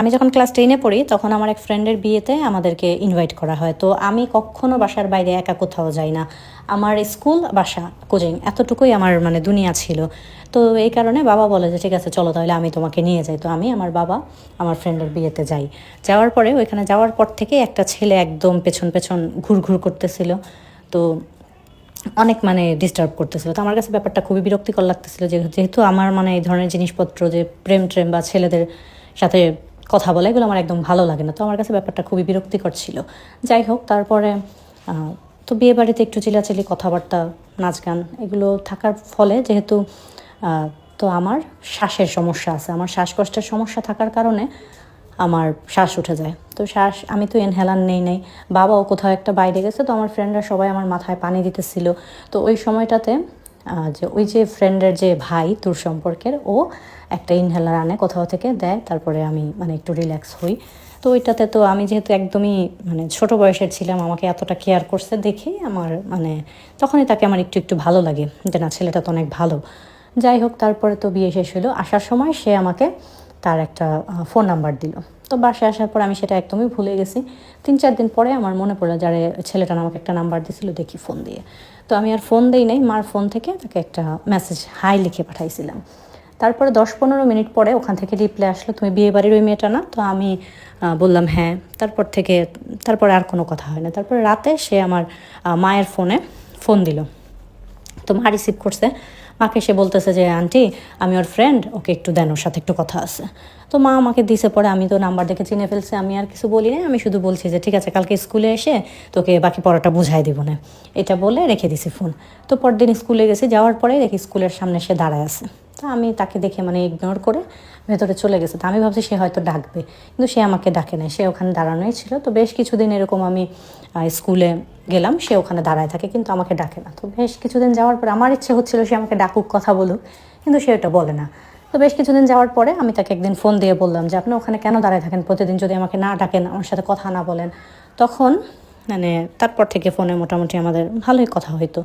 আমি যখন ক্লাস টেনে পড়ি, তখন আমার এক ফ্রেন্ডের বিয়েতে আমাদেরকে ইনভাইট করা হয়। তো আমি কখনো বাসার বাইরে একা কোথাও যাই না। আমার স্কুল বাসা, কোচিং, এতটুকুই আমার মানে দুনিয়া ছিল। তো এই কারণে বাবা বলে যে, ঠিক আছে, চলো তাহলে আমি তোমাকে নিয়ে যাই। তো আমি আমার বাবা, আমার ফ্রেন্ডের বিয়েতে যাই। যাওয়ার পরে ওইখানে যাওয়ার পর থেকে একটা ছেলে একদম পেছন পেছন ঘুরঘুর করতেছিল। তো অনেক মানে ডিস্টার্ব করতেছিল। তো আমার কাছে ব্যাপারটা খুবই বিরক্তিকর লাগতেছিল যেহেতু আমার মানে এই ধরনের জিনিসপত্র যে প্রেম ট্রেম বা ছেলেদের সাথে কথা বলা, এগুলো আমার একদম ভালো লাগে না। তো আমার কাছে ব্যাপারটা খুবই বিরক্তিকর ছিল। যাই হোক, তারপরে তো বিয়ে বাড়িতে একটু চিলাচিলি, কথাবার্তা, নাচ গান, এগুলো থাকার ফলে যেহেতু তো আমার শ্বাসের সমস্যা আছে। আমার শ্বাসকষ্টের সমস্যা থাকার কারণে আমার শ্বাস উঠে যায়। তো শ্বাস, আমি তো ইনহেলার নেই নাই। বাবাও কোথাও একটা বাইরে গেছে, তো আমার ফ্রেন্ডরা সবাই আমার মাথায় পানি দিতেছিল। তো ওই সময়টাতে যে ওই যে ফ্রেন্ডের যে ভাই তোর সম্পর্কের, ও একটা ইনহেলার আনে কোথাও থেকে, দেয়, তারপরে আমি মানে একটু রিল্যাক্স হই। তো ওইটাতে তো আমি যেহেতু একদমই মানে ছোট বয়সের ছিলাম, আমাকে এতটা কেয়ার করছে দেখেই আমার মানে তখনই তাকে আমার একটু একটু ভালো লাগে যে, না, ছেলেটা তো অনেক ভালো। যাই হোক, তারপরে তো বিয়ে শেষ হলো আসার সময় সে আমাকে তার একটা ফোন নাম্বার দিল। তো বাসায় আসার পর আমি সেটা একদমই ভুলে গেছি। তিন, চার দিন পরে আমার মনে পড়ল, যারে ছেলেটা আমাকে একটা নাম্বার দিয়েছিল দেখি ফোন দিয়ে। তো আমি আর ফোন দিই নাই, মার ফোন থেকে তাকে একটা মেসেজ হাই লিখে পাঠাইছিলাম। তারপরে দশ পনেরো মিনিট পরে ওখান থেকে রিপ্লাই আসলো, তুমি বিয়ে বাড়ির ওই মেয়েটা না? তো আমি বললাম হ্যাঁ। তারপর থেকে, তারপরে আর কোনো কথা হয় না। তারপরে রাতে সে আমার মায়ের ফোনে ফোন দিল। তো মা রিসিভ করছে। মাকে সে বলতেছে যে, আন্টি, আমি ওর ফ্রেন্ড ওকে একটু দেন, ওর সাথে একটু কথা আছে। তো মা আমাকে দিছে পরে, আমি তো নাম্বার দেখে চিনে ফেলছে, আমি আর কিছু বলি না আমি শুধু বলছি যে, ঠিক আছে, কালকে স্কুলে এসে তোকে বাকি পড়াটা বুঝাই দিব না। এটা বলে রেখে দিছি ফোন। তো পরদিন স্কুলে গেছি, যাওয়ার পরে দেখি স্কুলের সামনে সে দাঁড়ায় আছে। তো আমি তাকে দেখে মানে ইগনোর করে ভেতরে চলে গেছে। তো আমি ভাবছি সে হয়তো ডাকবে, কিন্তু সে আমাকে ডাকে নাই। সে ওখানে দাঁড়ানোই ছিল। তো বেশ কিছুদিন এরকম আমি স্কুলে গেলাম, সে ওখানে দাঁড়ায় থাকে, কিন্তু আমাকে ডাকে না। তো বেশ কিছুদিন যাওয়ার পরে আমার ইচ্ছে হচ্ছিল সে আমাকে ডাকুক, কথা বলুক, কিন্তু সে ওটা বলে না। তো বেশ কিছুদিন যাওয়ার পরে আমি তাকে একদিন ফোন দিয়ে বললাম যে, আপনি ওখানে কেন দাঁড়ায় থাকেন? প্রতিদিন যদি আমাকে না ডাকেন, আমার সাথে কথা না বলেন। তখন মানে তারপর থেকে ফোনে মোটামুটি আমাদের ভালোই কথা হইতো।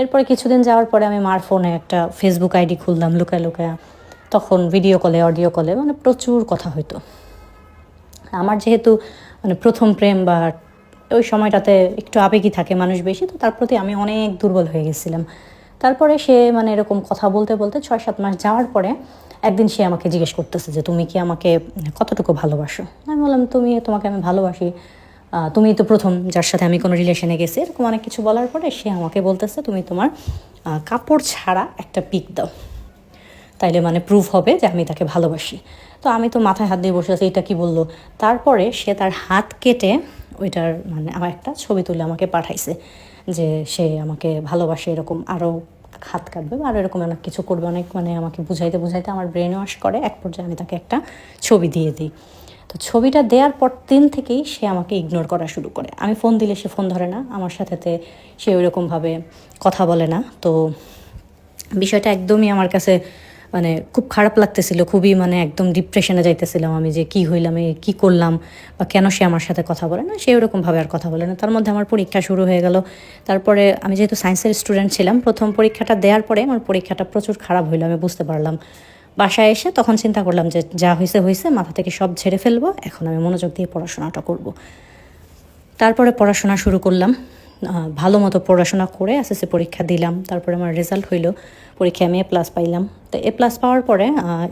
এরপরে কিছুদিন যাওয়ার পরে আমি মার ফোনে একটা ফেসবুক আইডি খুললাম, লুকায় লুকায়। তখন ভিডিও কলে অডিও কলে মানে প্রচুর কথা হইতো। আমার যেহেতু মানে প্রথম প্রেম বা ওই সময়টাতে একটু আবেগই থাকে মানুষ বেশি, তো তার প্রতি আমি অনেক দুর্বল হয়ে গেছিলাম। তারপরে সে মানে এরকম কথা বলতে বলতে ছয় সাত মাস যাওয়ার পরে একদিন সে আমাকে জিজ্ঞেস করতেছে যে, তুমি কি আমাকে কতটুকু ভালোবাসো? আমি বললাম, তুমি তোমাকে আমি ভালোবাসি। তুমি তো প্রথম যার সাথে আমি কোনো রিলেশনে গেছি, এরকম অনেক কিছু বলার পরে সে আমাকে বলতেছে, তুমি তোমার কাপড় ছাড়া একটা পিক দাও। তাইলে মানে প্রুফ হবে যে আমি তাকে ভালোবাসি। তো আমি তো মাথায় হাত দিয়ে বসে আছি, এটা কি বলল? তারপরে সে তার হাত কেটে ওইটার মানে আমার একটা ছবি তুলে আমাকে পাঠাইছে যে সে আমাকে ভালোবাসে, এরকম আরও হাত কাটবে বা আরও এরকম অনেক কিছু করবে, অনেক মানে আমাকে বুঝাইতে বুঝাইতে আমার ব্রেন ওয়াশ করে, এক পর্যায়ে আমি তাকে একটা ছবি দিয়ে দিই। তো ছবিটা দেওয়ার পর দিন থেকেই সে আমাকে ইগনোর করা শুরু করে। আমি ফোন দিলে সে ফোন ধরে না, আমার সাথেতে সে ওইরকমভাবে কথা বলে না। তো বিষয়টা একদমই আমার কাছে মানে খুব খারাপ লাগতেছিল, খুবই মানে একদম ডিপ্রেশনে যাইতেছিলাম আমি যে কি হইলাম কি করলাম বা কেন সে আমার সাথে কথা বলে না? সে ওরকমভাবে আর কথা বলে না। তার মধ্যে আমার পরীক্ষা শুরু হয়ে গেল। তারপরে আমি যেহেতু সায়েন্সের স্টুডেন্ট ছিলাম, প্রথম পরীক্ষাটা দেওয়ার পরে আমার পরীক্ষাটা প্রচুর খারাপ হইল, আমি বুঝতে পারলাম। বাসায় এসে তখন চিন্তা করলাম যে যা হয়েছে হয়েছে মাথা থেকে সব ঝেড়ে ফেলব, এখন আমি মনোযোগ দিয়ে পড়াশোনাটা করব। তারপরে পড়াশোনা শুরু করলাম। ভালো মতো পড়াশোনা করে এসএসসি পরীক্ষা দিলাম, তারপরে আমার রেজাল্ট হইল, পরীক্ষায় আমি এ প্লাস পাইলাম। তো এ প্লাস পাওয়ার পরে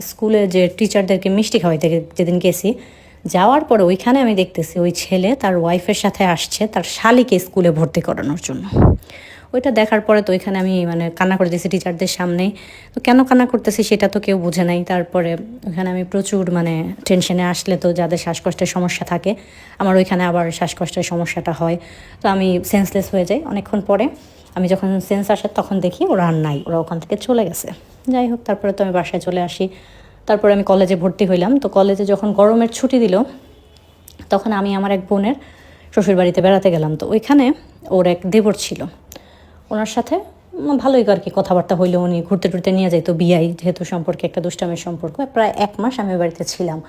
স্কুলে যে টিচারদেরকে মিষ্টি খাওয়াইতে যেদিন গেছি, যাওয়ার পরে ওইখানে আমি দেখতেছি ওই ছেলে তার ওয়াইফের সাথে আসছে, তার শালিকে স্কুলে ভর্তি করানোর জন্য। ওইটা দেখার পরে তো ওইখানে আমি মানে কান্না করে দিয়েছি টিচারদের সামনেই। তো কেন কান্না করতেছি সেটা তো কেউ বুঝে নাই। তারপরে ওইখানে আমি প্রচুর মানে টেনশনে আসলে তো যাদের শ্বাসকষ্টের সমস্যা থাকে, আমার ওইখানে আবার শ্বাসকষ্টের সমস্যাটা হয়। তো আমি সেন্সলেস হয়ে যাই অনেকক্ষণ পরে। আমি যখন সেন্স আসে তখন দেখি ওরা আর নাই, ওরা ওখান থেকে চলে গেছে। যাই হোক, তারপরে তো আমি বাসায় চলে আসি। তারপরে আমি কলেজে ভর্তি হইলাম। তো কলেজে যখন গরমের ছুটি দিল, তখন আমি আমার এক বোনের শ্বশুরবাড়িতে বেড়াতে গেলাম। তো ওইখানে ওর এক দেবর ছিল। ওনার সাথে ভালোই আর কি কথাবার্তা হইল উনি ঘুরতে টুরতে নিয়ে যাইতো বিয়াই যেহেতু সম্পর্কে একটা দুষ্টামের সম্পর্ক, প্রায় এক মাস আমি বাড়িতে ছিলাম।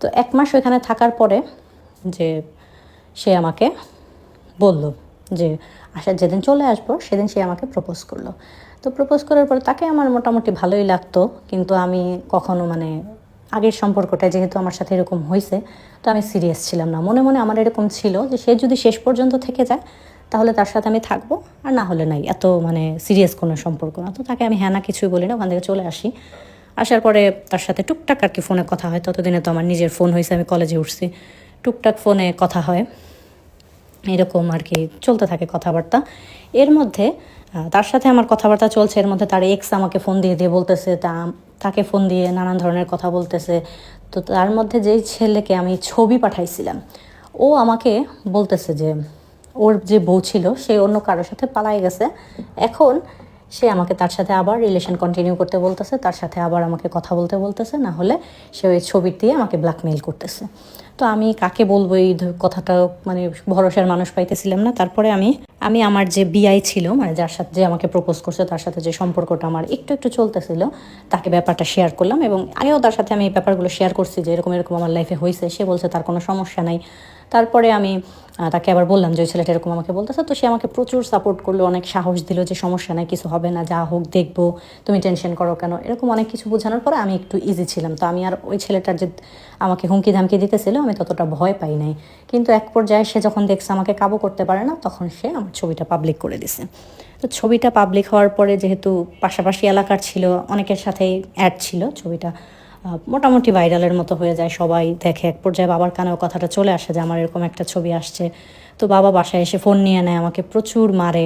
তো এক মাস ওইখানে থাকার পরে যে সে আমাকে বলল যে আসার যেদিন চলে আসব সেদিন সে আমাকে প্রপোজ করল। তো প্রপোজ করার পরে তাকে আমার মোটামুটি ভালোই লাগতো, কিন্তু আমি কখনো মানে আগের সম্পর্কটা যেহেতু আমার সাথে এরকম হয়েছে তো আমি সিরিয়াস ছিলাম না। মনে মনে আমার এরকম ছিল যে সে যদি শেষ পর্যন্ত থেকে যায় তাহলে তার সাথে আমি থাকব। আর না হলে নাই, এত মানে সিরিয়াস কোনো সম্পর্ক না। তো তাকে আমি হ্যাঁ না কিছুই বলি না, ওখান থেকে চলে আসি। আসার পরে তার সাথে টুকটাক আর কি ফোনে কথা হয়। ততদিনে তো আমার নিজের ফোন হয়েছে, আমি কলেজে উঠছি। টুকটাক ফোনে কথা হয়। এরকম আর কি চলতে থাকে কথাবার্তা। এর মধ্যে তার সাথে আমার কথাবার্তা চলছে। এর মধ্যে তার এক্স আমাকে ফোন দিয়ে দিয়ে বলতেছে, তা তাকে ফোন দিয়ে নানান ধরনের কথা বলতেছে। তো তার মধ্যে যেই ছেলেকে আমি ছবি পাঠাইছিলাম, ও আমাকে বলতেছে যে ওর যে বউ ছিল, সে অন্য কারোর সাথে পালাই গেছে। এখন সে আমাকে তার সাথে আবার রিলেশন কন্টিনিউ করতে বলতেছে, তার সাথে আবার আমাকে কথা বলতে বলতেছে, না হলে সে ওই ছবি দিয়ে আমাকে ব্ল্যাকমেইল করতেছে। তো আমি কাকে বলব এই কথাটা মানে ভরসার মানুষ পাইতেছিলাম না। তারপরে আমি আমি আমার যে বিআই ছিল মানে যার সাথে যে আমাকে প্রপোজ করছে, তার সাথে যে সম্পর্কটা আমার একটু একটু চলতেছিল, তাকে ব্যাপারটা শেয়ার করলাম এবং আগেও তার সাথে আমি এই ব্যাপারগুলো শেয়ার করছি যে এরকম এরকম আমার লাইফে হয়েছে সে বলছে তার কোনো সমস্যা নাই। তারপরে আমি তাকে আবার বললাম যে, ওই ছেলেটা এরকম আমাকে বলতেছে। তো সে আমাকে প্রচুর সাপোর্ট করল, অনেক সাহস দিল যে, সমস্যা নাই, কিছু হবে না, যা হোক দেখব, তুমি টেনশন করো কেন? এরকম অনেক কিছু বোঝানোর পরে আমি একটু ইজি ছিলাম। তো আমি আর ওই ছেলেটার যে, আমাকে হুমকি ধামকি দিতেছিল, আমি ততটা ভয় পাই নাই। কিন্তু এক পর্যায়ে সে যখন দেখছে আমাকে কাবু করতে পারে না, তখন সে আমার ছবিটা পাবলিক করে দিছে। তো ছবিটা পাবলিক হওয়ার পরে যেহেতু পাশাপাশি এলাকার ছিল, অনেকের সাথেই অ্যাড ছিল ছবিটা। মোটামুটি ভাইরালের মতো হয়ে যায়, সবাই দেখে এক পর্যায়ে বাবার কানেও কথাটা চলে আসে যে আমার এরকম একটা ছবি আসছে। তো বাবা বাসায় এসে ফোন নিয়ে নেয়, আমাকে প্রচুর মারে।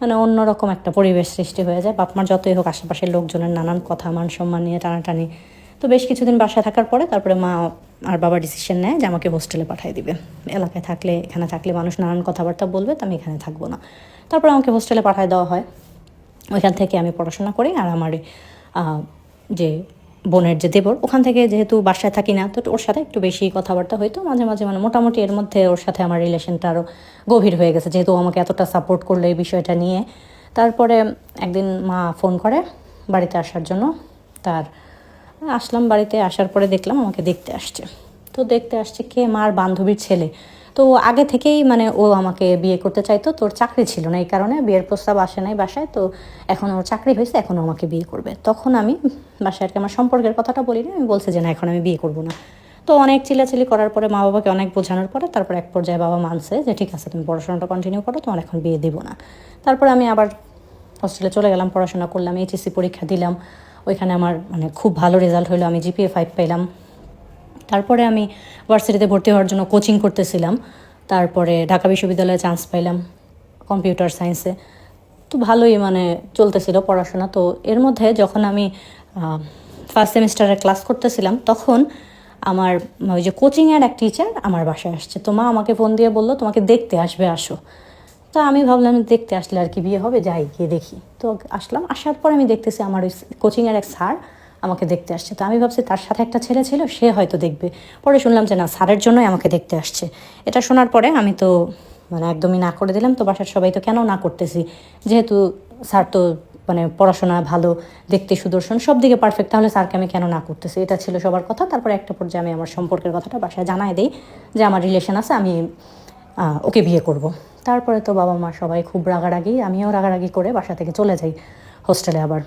মানে অন্যরকম একটা পরিবেশ সৃষ্টি হয়ে যায় বাপ মার যতই হোক আশেপাশের লোকজনের নানান কথা মান সম্মান নিয়ে টানাটানি। তো বেশ কিছুদিন বাসায় থাকার পরে তারপরে মা আর বাবা ডিসিশন নেয় যে আমাকে হোস্টেলে পাঠিয়ে দিবে। এলাকায় থাকলে, এখানে থাকলে মানুষ নানান কথাবার্তা বলবে, তো আমি এখানে থাকব না। তারপরে আমাকে হোস্টেলে পাঠিয়ে দেওয়া হয়। ওইখান থেকে আমি পড়াশোনা করি আর আমার যে বোনের যে দেবর, ওখান থেকে যেহেতু বাসায় থাকি না, তো ওর সাথে একটু বেশি কথাবার্তা হইতো। মাঝে মাঝে মানে মোটামুটি এর মধ্যে ওর সাথে আমার রিলেশনটা আরও গভীর হয়ে গেছে, যেহেতু আমাকে এতটা সাপোর্ট করল এই বিষয়টা নিয়ে। তারপরে একদিন মা ফোন করে বাড়িতে আসার জন্য। তার আসলাম বাড়িতে, আসার পরে দেখলাম আমাকে দেখতে আসছে। তো দেখতে আসছে কে? মার বান্ধবীর ছেলে। তো আগে থেকেই মানে ও আমাকে বিয়ে করতে চাইতো, তোর চাকরি ছিল না এই কারণে, বিয়ের প্রস্তাব আসে নাই বাসায়, তো এখন ওর চাকরি হয়েছে, এখন আমাকে বিয়ে করবে। তখন আমি বাসায় আমার সম্পর্কের কথাটা বলি না আমি বলছি যে না, এখন আমি বিয়ে করব না। তো অনেক চিলাচিলি করার পরে মা বাবাকে অনেক বোঝানোর পরে তারপর এক পর্যায়ে বাবা মানছে যে, ঠিক আছে, তুমি পড়াশোনাটা কন্টিনিউ করো, তোমার এখন বিয়ে দেবো না। তারপর আমি আবার হস্টেলে চলে গেলাম, পড়াশোনা করলাম এইচএসসি পরীক্ষা দিলাম। ওইখানে আমার মানে খুব ভালো রেজাল্ট হলো, আমি জিপিএ ফাইভ পেলাম তারপরে আমি ভার্সিটিতে ভর্তি হওয়ার জন্য কোচিং করতেছিলাম। তারপরে ঢাকা বিশ্ববিদ্যালয়ে চান্স পাইলাম কম্পিউটার সায়েন্সে তো ভালোই মানে চলতেছিল পড়াশোনা। তো এর মধ্যে যখন আমি ফার্স্ট সেমিস্টারে ক্লাস করতেছিলাম, তখন আমার ওই যে কোচিংয়ের এক টিচার আমার বাসায় আসছে। তো মা আমাকে ফোন দিয়ে বলল, তোমাকে দেখতে আসবে, আসো। তা আমি ভাবলাম, দেখতে আসলে আর কি বিয়ে হবে? যাই, গিয়ে দেখি। তো আসলাম। আসার পর আমি দেখতেছি আমার ওই কোচিংয়ের এক স্যার আমাকে দেখতে আসছে। তো আমি ভাবছি তার সাথে একটা ছেলে ছিল, সে হয়তো দেখবে। পরে শুনলাম যে, না, স্যারের জন্যই আমাকে দেখতে আসছে। এটা শোনার পরে আমি তো মানে একদমই না করে দিলাম। তো বাসার সবাই তো, কেন না করতেছি? যেহেতু স্যার তো মানে পড়াশোনা ভালো, দেখতে সুদর্শন, সব দিকে পারফেক্ট তাহলে স্যারকে আমি কেন না করতেছি? এটা ছিল সবার কথা। তারপরে একটা পর্যায়ে আমি আমার সম্পর্কের কথাটা বাসায় জানাই দিই, যে আমার রিলেশন আছে, আমি ওকে বিয়ে করব। তারপরে তো বাবা মা সবাই খুব রাগারাগি, আমিও রাগারাগি করে বাসা থেকে চলে যাই, হোস্টেলে আবার।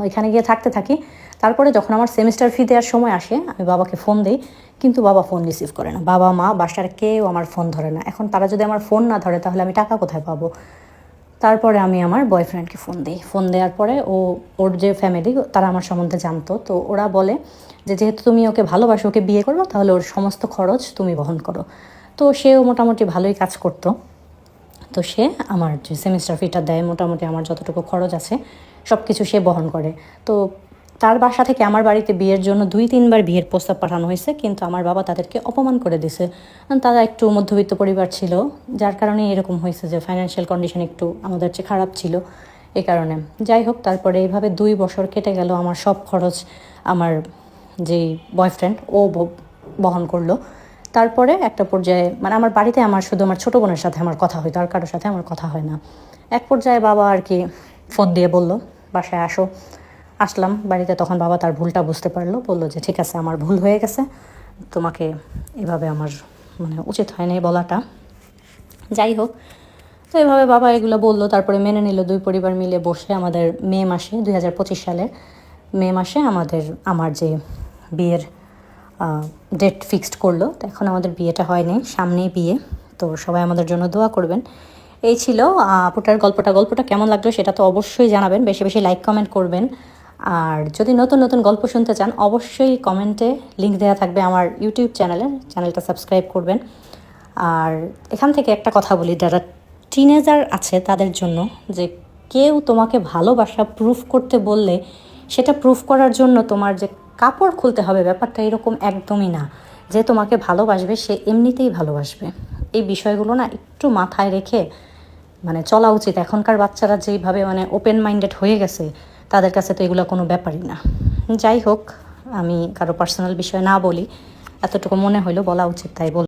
ওইখানে গিয়ে থাকতে থাকি। তারপরে যখন আমার সেমিস্টার ফি দেওয়ার সময় আসে, আমি বাবাকে ফোন দিই, কিন্তু বাবা ফোন রিসিভ করে না। বাবা, মা, বাসার কেউ আমার ফোন ধরে না। এখন তারা যদি আমার ফোন না ধরে, তাহলে আমি টাকা কোথায় পাবো? তারপরে আমি আমার বয়ফ্রেন্ডকে ফোন দিই। ফোন দেওয়ার পরে ও, ওর যে ফ্যামিলি তারা আমার সম্বন্ধে জানতো। তো ওরা বলে যে, যেহেতু তুমি ওকে ভালোবাসো, ওকে বিয়ে করব, তাহলে ওর সমস্ত খরচ তুমি বহন করো। তো সেও মোটামুটি ভালোই কাজ করতো। তো সে আমার যে সেমিস্টার ফিটা দেয়, মোটামুটি আমার যতটুকু খরচ আছে সব কিছু সে বহন করে। তো তার বাসা থেকে আমার বাড়িতে বিয়ের জন্য দুই, তিনবার বিয়ের প্রস্তাব পাঠানো হয়েছে, কিন্তু আমার বাবা তাদেরকে অপমান করে দিছে তারা একটু মধ্যবিত্ত পরিবার ছিল, যার কারণে এরকম হয়েছে যে ফাইন্যান্সিয়াল কন্ডিশন একটু আমাদের চেয়ে খারাপ ছিল এ কারণে। যাই হোক, তারপরে এইভাবে দুই বছর কেটে গেল আমার সব খরচ আমার যেই বয়ফ্রেন্ড ও বহন করল। তারপরে একটা পর্যায়ে মানে আমার বাড়িতে আমার শুধু আমার ছোটো বোনের সাথে আমার কথা হয় আর কারোর সাথে আমার কথা হয় না। এক পর্যায়ে বাবা আর কি ফোন দিয়ে বলল, বাসায় আসো। আসলাম, বাড়িতে তখন বাবা তার ভুলটা বুঝতে পারল, বলল যে, ঠিক আছে, আমার ভুল হয়ে গেছে, তোমাকে এভাবে আমার মানে উচিত হয়নি বলাটা। যাই হোক, তো এভাবে বাবা এগুলো বলল, তারপরে মেনে নিল, দুই পরিবার মিলে বসে আমাদের মে মাসে, দুই হাজার পঁচিশ সালের মে মাসে আমাদের, আমার যে বিয়ের ডেট ফিক্সড করল, তো এখন আমাদের বিয়েটা হয়নি, সামনেই বিয়ে, তো সবাই আমাদের জন্য দোয়া করবেন। এই ছিল আপুটার গল্পটা। গল্পটা কেমন লাগল সেটা তো অবশ্যই জানাবেন। বেশি বেশি লাইক কমেন্ট করবেন। আর যদি নতুন নতুন গল্প শুনতে চান, অবশ্যই কমেন্টে লিঙ্ক দেওয়া থাকবে আমার ইউটিউব চ্যানেলে চ্যানেলটা সাবস্ক্রাইব করবেন। আর এখান থেকে একটা কথা বলি, যারা টিনেজার আছে তাদের জন্য, যে কেউ তোমাকে ভালোবাসা প্রুফ করতে বললে, সেটা প্রুফ করার জন্য তোমার যে কাপড় খুলতে হবে ব্যাপারটা এরকম একদমই না। যে তোমাকে ভালোবাসবে, সে এমনিতেই ভালোবাসবে। এই বিষয়গুলো না একটু মাথায় রেখে মানে চলা উচিত। এখনকার বাচ্চারা যেইভাবে মানে ওপেন মাইন্ডেড হয়ে গেছে, তাদের কাছে তো এগুলো কোনো ব্যাপারই না। যাই হোক, আমি কারও পার্সোনাল বিষয় না বলি, এতটুকু মনে হইল, বলা উচিত তাই বল